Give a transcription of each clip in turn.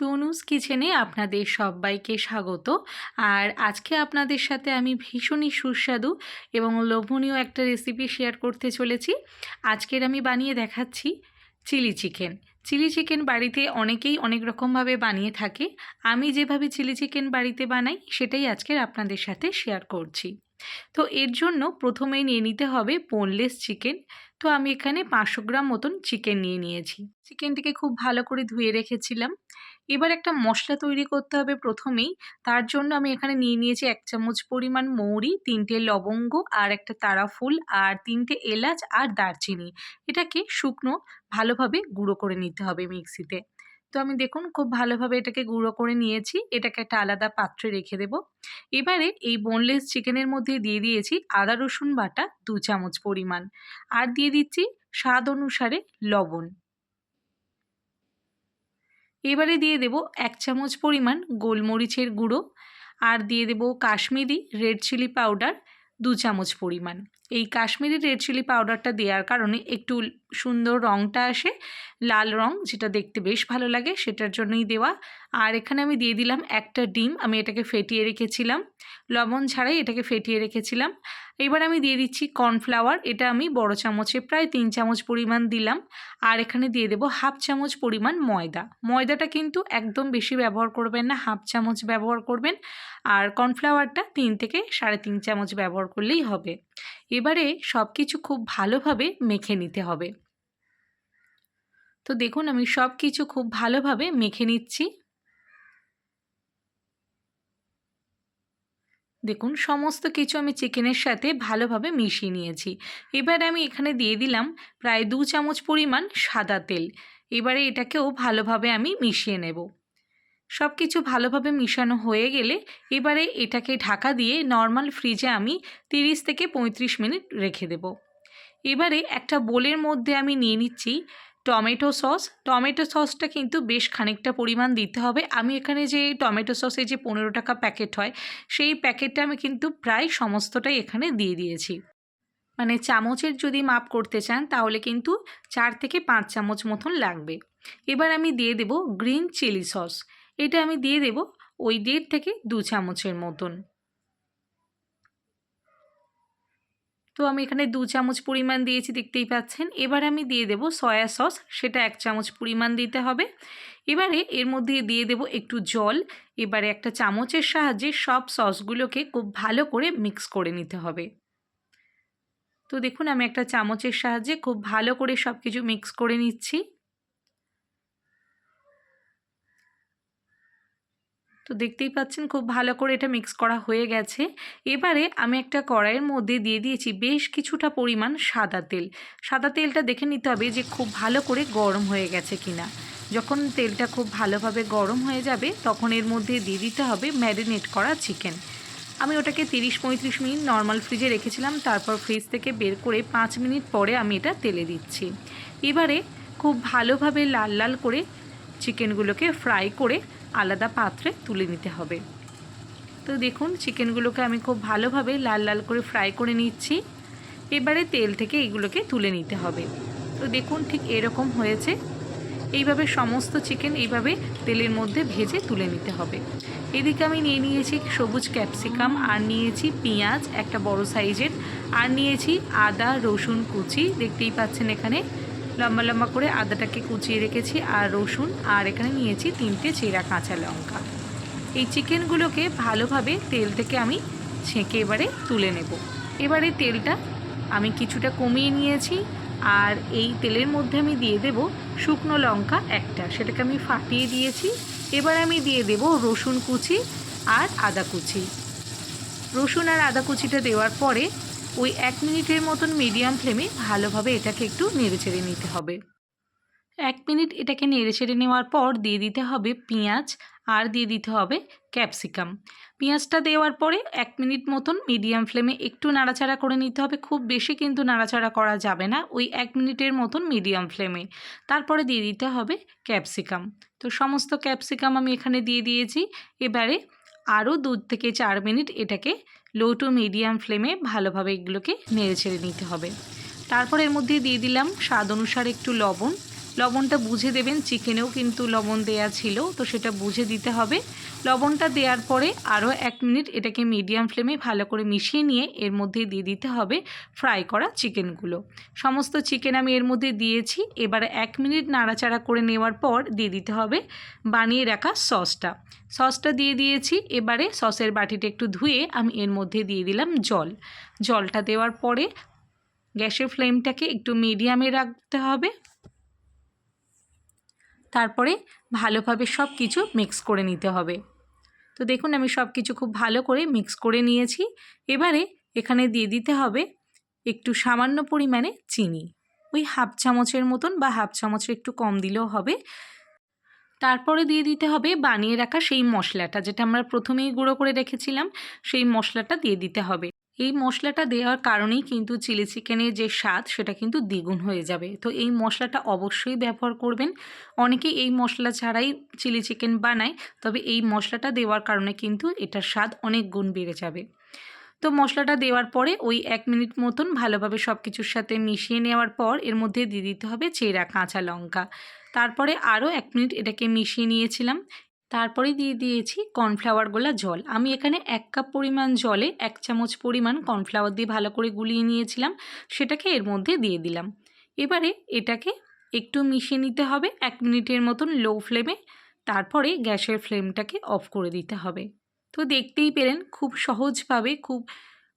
তনুজ কিচেনে আপনাদের সবাইকে স্বাগত। আর আজকে আপনাদের সাথে আমি ভীষণই সুস্বাদু এবং লোভনীয় একটা রেসিপি শেয়ার করতে চলেছি। আজকের আমি বানিয়ে দেখাচ্ছি চিলি চিকেন চিলি চিকেন বাড়িতে অনেকেই অনেক রকমভাবে বানিয়ে থাকে। আমি যেভাবে চিলি চিকেন বাড়িতে বানাই, সেটাই আজকের আপনাদের সাথে শেয়ার করছি। তো এর জন্য প্রথমেই নিয়ে নিতে হবে বোনলেস চিকেন তো আমি এখানে পাঁচশো গ্রাম মতন চিকেন নিয়ে নিয়েছি। চিকেনটিকে খুব ভালো করে ধুয়ে রেখেছিলাম। এবার একটা মশলা তৈরি করতে হবে প্রথমেই। তার জন্য আমি এখানে নিয়ে নিয়েছি এক চামচ পরিমাণ মৌরি, তিনটে লবঙ্গ আর একটা তারা ফুল আর তিনটে এলাচ আর দারচিনি। এটাকে শুকনো ভালোভাবে গুঁড়ো করে নিতে হবে মিক্সিতে। তো আমি দেখুন খুব ভালোভাবে এটাকে গুঁড়ো করে নিয়েছি। এটাকে একটা আলাদা পাত্রে রেখে দেব। এবারে এই বোনলেস চিকেনের মধ্যে দিয়ে দিয়েছি আদা, রসুন বাটা দু চামচ পরিমাণ। আর দিয়ে দিচ্ছি স্বাদ অনুসারে লবণ। এবারে দিয়ে দেব এক চামচ পরিমাণ গোলমরিচের গুঁড়ো আর দিয়ে দেব কাশ্মীরি রেড চিলি পাউডার দু চামচ পরিমাণ। এই কাশ্মীরি রেড চিলি পাউডারটা দেওয়ার কারণে একটু সুন্দর রঙটা আসে, লাল রং, যেটা দেখতে বেশ ভালো লাগে, সেটার জন্যই দেওয়া। আর এখানে আমি দিয়ে দিলাম একটা ডিম, আমি এটাকে ফেটিয়ে রেখেছিলাম। লবণ ছাড়াই এটাকে ফেটিয়ে রেখেছিলাম। এবার আমি দিয়ে দিচ্ছি কর্নফ্লাওয়ার এটা আমি বড় চামচে প্রায় তিন চামচ পরিমাণ দিলাম। আর এখানে দিয়ে দেবো হাফ চামচ পরিমাণ ময়দা। ময়দাটা কিন্তু একদম বেশি ব্যবহার করবেন না, হাফ চামচ ব্যবহার করবেন। আর কর্নফ্লাওয়ারটা তিন থেকে সাড়ে তিন চামচ ব্যবহার করলেই হবে। এবারে সব কিছু খুব ভালোভাবে মেখে নিতে হবে। তো দেখুন, আমি সব কিছু খুব ভালোভাবে মেখে নিচ্ছি। দেখুন, সমস্ত কিছু আমি চিকেনের সাথে ভালোভাবে মিশিয়ে নিয়েছি। এবার আমি এখানে দিয়ে দিলাম প্রায় দু চামচ পরিমাণ সাদা তেল। এবারে এটাকেও ভালোভাবে আমি মিশিয়ে নেব। সব কিছু ভালোভাবে মিশানো হয়ে গেলে এবারে এটাকে ঢাকা দিয়ে নর্মাল ফ্রিজে আমি 30 থেকে পঁয়ত্রিশ মিনিট রেখে দেব। এবারে একটা বোলের মধ্যে আমি নিয়ে নিচ্ছি টমেটো সস। টমেটো সসটা কিন্তু বেশ খানিকটা পরিমাণ দিতে হবে। আমি এখানে যে টমেটো সসে যে পনেরো টাকা প্যাকেট হয়, সেই প্যাকেটটা আমি কিন্তু প্রায় সমস্তটাই এখানে দিয়ে দিয়েছি। মানে চামচের যদি মাপ করতে চান, তাহলে কিন্তু চার থেকে পাঁচ চামচ মতন লাগবে। এবার আমি দিয়ে দেব গ্রিন চিলি সস। এটা আমি দিয়ে দেব ওই দেড় থেকে দু চামচের মতন। তো আমি এখানে দু চামচ পরিমাণ দিয়েছি, দেখতেই পাচ্ছেন। এবার আমি দিয়ে দেব সয়া সস, সেটা এক চামচ পরিমাণ দিতে হবে। এবারে এর মধ্যে দিয়ে দেব একটু জল। এবারে একটা চামচের সাহায্যে সব সসগুলোকে খুব ভালো করে মিক্স করে নিতে হবে। তো দেখুন, আমি একটা চামচের সাহায্যে খুব ভালো করে সব কিছু মিক্স করে নিচ্ছি। তো দেখতেই পাচ্ছেন খুব ভালো করে এটা মিক্স করা হয়ে গেছে। এবারে আমি একটা কড়াইয়ের মধ্যে দিয়ে দিয়েছি বেশ কিছুটা পরিমাণ সাদা তেল। সাদা তেলটা দেখে নিতে হবে যে খুব ভালো করে গরম হয়ে গেছে কিনা। যখন তেলটা খুব ভালোভাবে গরম হয়ে যাবে, তখন এর মধ্যে দিয়ে দিতে হবে ম্যারিনেট করা চিকেন আমি ওটাকে তিরিশ পঁয়ত্রিশ মিনিট নর্মাল ফ্রিজে রেখেছিলাম, তারপর ফ্রিজ থেকে বের করে পাঁচ মিনিট পরে আমি এটা তেলে দিচ্ছি। এবারে খুব ভালোভাবে লাল লাল করে চিকেনগুলোকে ফ্রাই করে আলাদা পাত্রে তুলে নিতে হবে। তো দেখুন, চিকেনগুলোকে আমি খুব ভালোভাবে লাল লাল করে ফ্রাই করে নিচ্ছি। এবারে তেল থেকে এগুলোকে তুলে নিতে হবে। তো দেখুন, ঠিক এরকম হয়েছে। এইভাবে সমস্ত চিকেন এইভাবে তেলের মধ্যে ভেজে তুলে নিতে হবে। এদিকে আমি নিয়ে নিয়েছি সবুজ ক্যাপসিকাম, আর নিয়েছি পেঁয়াজ, একটা বড় সাইজের, আর নিয়েছি আদা, রসুন কুচি। দেখতেই পাচ্ছেন এখানে লম্বা লম্বা করে আদাটাকে কুচিয়ে রেখেছি আর রসুন আর এখানে নিয়েছি তিনটে চেরা কাঁচা লঙ্কা। এই চিকেনগুলোকে ভালোভাবে তেল থেকে আমি ছেঁকে এবারে তুলে নেব। এবারে তেলটা আমি কিছুটা কমিয়ে নিয়েছি আর এই তেলের মধ্যে আমি দিয়ে দেব শুকনো লঙ্কা একটা, সেটাকে আমি ফাটিয়ে দিয়েছি। এবার আমি দিয়ে দেব রসুন কুচি আর আদা কুচি। রসুন আর আদা কুচিটা দেওয়ার পরে ওই এক মিনিটের মতন মিডিয়াম ফ্লেমে ভালোভাবে এটাকে একটু নেড়ে চেড়ে নিতে হবে। এক মিনিট এটাকে নেড়ে চেড়ে নেওয়ার পর দিয়ে দিতে হবে পেঁয়াজ আর দিয়ে দিতে হবে ক্যাপসিকাম পেঁয়াজটা দেওয়ার পরে এক মিনিট মতন মিডিয়াম ফ্লেমে একটু নাড়াচাড়া করে নিতে হবে। খুব বেশি কিন্তু নাড়াচাড়া করা যাবে না, ওই এক মিনিটের মতন মিডিয়াম ফ্লেমে তারপরে দিয়ে দিতে হবে ক্যাপসিকাম তো সমস্ত ক্যাপসিকাম আমি এখানে দিয়ে দিয়েছি। এবারে আরও দু থেকে চার মিনিট এটাকে লো টু মিডিয়াম ফ্লেমে ভালোভাবে এগুলোকে নেড়ে ছেড়ে নিতে হবে। তারপর এর মধ্যে দিয়ে দিলাম স্বাদ অনুসারে একটু লবণ। লবণটা বুঝে দেবেন, চিকেনেও কিন্তু লবণ দেয়া ছিল, তো সেটা বুঝে দিতে হবে। লবণটা দেওয়ার পরে আরও এক মিনিট এটাকে মিডিয়াম ফ্লেমে ভালো করে মিশিয়ে নিয়ে এর মধ্যে দিয়ে দিতে হবে ফ্রাই করা চিকেনগুলো। সমস্ত চিকেন আমি এর মধ্যে দিয়েছি, এবার এক মিনিট নাড়াচাড়া করে নেওয়ার পর দিয়ে দিতে হবে বানিয়ে রাখা সসটা। সসটা দিয়ে দিয়েছি, এবারে সসের বাটিটা একটু ধুয়ে আমি এর মধ্যে দিয়ে দিলাম জল। জলটা দেওয়ার পরে গ্যাসের ফ্লেমটাকে একটু মিডিয়ামে রাখতে হবে। তারপরে ভালোভাবে সব কিছু মিক্স করে নিতে হবে। তো দেখুন, আমি সব কিছু খুব ভালো করে মিক্স করে নিয়েছি। এবারে এখানে দিয়ে দিতে হবে একটু সামান্য পরিমাণে চিনি। ওই হাফ চামচের মতন বা হাফ চামচের একটু কম দিলেও হবে। তারপরে দিয়ে দিতে হবে বানিয়ে রাখা সেই মশলাটা, যেটা আমরা প্রথমেই গুঁড়ো করে রেখেছিলাম, সেই মশলাটা দিয়ে দিতে হবে। এই মশলাটা দেওয়ার কারণেই কিন্তু চিলি চিকেনের যে স্বাদ, সেটা কিন্তু দ্বিগুণ হয়ে যাবে। তো এই মশলাটা অবশ্যই ব্যবহার করবেন। অনেকে এই মশলা ছাড়াই চিলি চিকেন বানায়, তবে এই মশলাটা দেওয়ার কারণে কিন্তু এটার স্বাদ অনেক গুণ বেড়ে যাবে। তো মশলাটা দেওয়ার পরে ওই এক মিনিট মতন ভালোভাবে সব কিছুর সাথে মিশিয়ে নেওয়ার পর এর মধ্যে দিয়ে দিতে হবে চেরা কাঁচা লঙ্কা। তারপরে আরও এক মিনিট এটাকে মিশিয়ে নিয়েছিলাম। তারপরে দিয়ে দিয়েছি কর্নফ্লাওয়ার গোলা জল। আমি এখানে এক কাপ পরিমাণ জলে এক চামচ পরিমাণ কর্নফ্লাওয়ার দিয়ে ভালো করে গুলিয়ে নিয়েছিলাম, সেটাকে এর মধ্যে দিয়ে দিলাম। এবারে এটাকে একটু মিশিয়ে নিতে হবে, এক মিনিটের মতন লো ফ্লেমে তারপরে গ্যাসের ফ্লেমটাকে অফ করে দিতে হবে। তো দেখতেই পেলেন, খুব সহজভাবে, খুব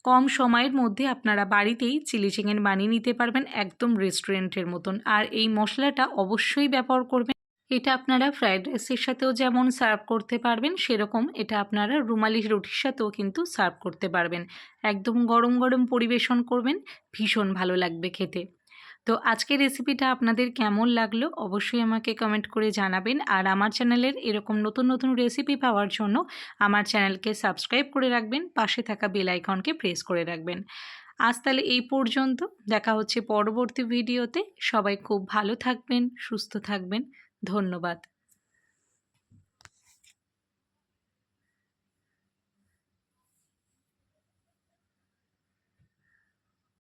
কম সময়ের মধ্যে আপনারা বাড়িতেই চিলি চিকেন বানিয়ে নিতে পারবেন একদম রেস্টুরেন্টের মতন। আর এই মশলাটা অবশ্যই ব্যবহার করবেন। এটা আপনারা ফ্রায়েড রাইসের সাথেও যেমন সার্ভ করতে পারবেন, সেরকম এটা আপনারা রুমালি রুটির সাথেও কিন্তু সার্ভ করতে পারবেন। একদম গরম গরম পরিবেশন করবেন, ভীষণ ভালো লাগবে খেতে। তো আজকের রেসিপিটা আপনাদের কেমন লাগল অবশ্যই আমাকে কমেন্ট করে জানাবেন। আর আমার চ্যানেলের এরকম নতুন নতুন রেসিপি পাওয়ার জন্য আমার চ্যানেলকে সাবস্ক্রাইব করে রাখবেন, পাশে থাকা বেল আইকনকে প্রেস করে রাখবেন। আজ তাহলে এই পর্যন্ত, দেখা হচ্ছে পরবর্তী ভিডিওতে সবাই খুব ভালো থাকবেন, সুস্থ থাকবেন। ধন্যবাদ।